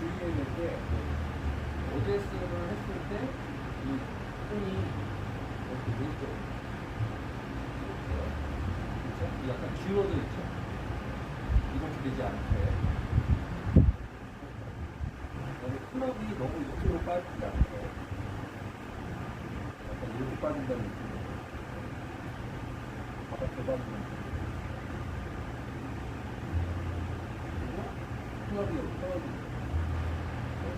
주의해야 될게 오데스를 했을 때 이 끈이 이렇게 왼쪽 그렇죠? 약간 기울어져 있죠. 이렇게 되지 않게 그다음에 클럽이 너무 이쪽으로 빠지지 않게 약간 이렇게 빠진다는 느낌으로 바닥에 빠지는 느낌. 그리고 클럽이 여기 떨어지고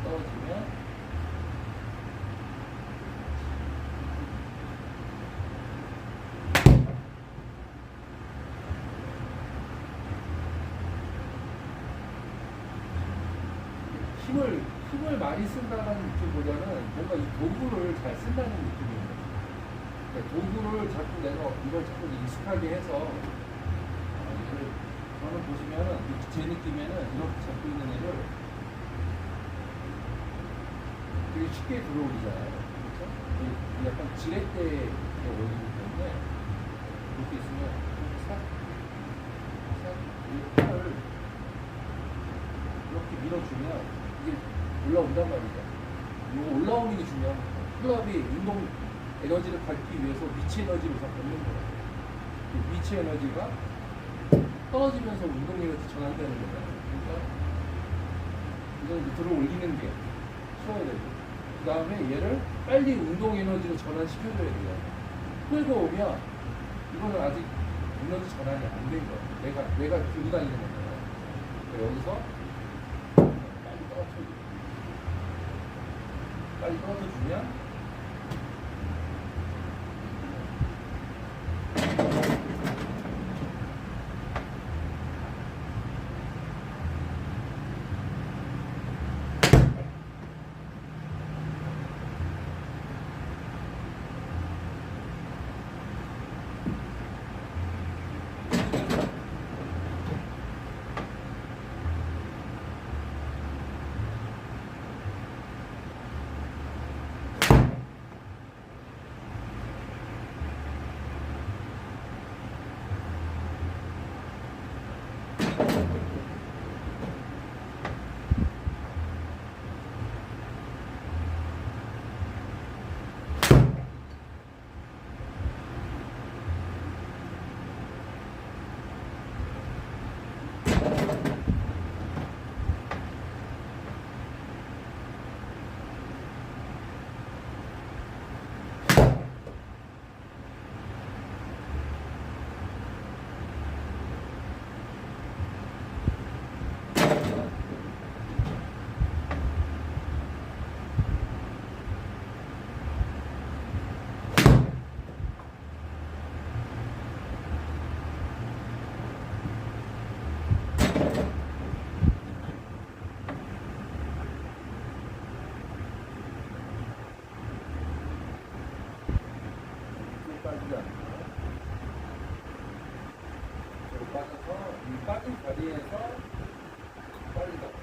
떨어지면 힘을 힘을 많이 쓴다는 느낌보다는 뭔가 이 도구를 잘 쓴다는 느낌이 있는 거죠. 그러니까 도구를 자꾸 내가 이걸 자꾸 익숙하게 해서 어, 얘를 저는 보시면은 제 느낌에는 이렇게 잡고 있는 애를 되게 쉽게 들어올리잖아요. 그렇죠? 이 약간 지렛대에 올리기 때문에 이렇게 있으면 팔을 이렇게 밀어주면 이게 올라온단 말이죠. 이거 올라오는 게 중요한 거예요. 클럽이 운동 에너지를 받기 위해서 위치 에너지를 받는 거예요. 그 위치 에너지가 떨어지면서 운동 에너지 전환되는 거잖아요. 그러니까 이제 들어 올리는 게 쉬워야 되고 그 다음에 얘를 빨리 운동 에너지로 전환시켜줘야 돼요. 끌고 오면 이거는 아직 에너지 전환이 안 된 거예요. 내가 내가 들고 다니는 거잖아요. 그러니까 여기서 빨리 떨어뜨려 빨리 떨어뜨려주면 봅니다. 빠져서 이 빠진 자리에서 빨리 가.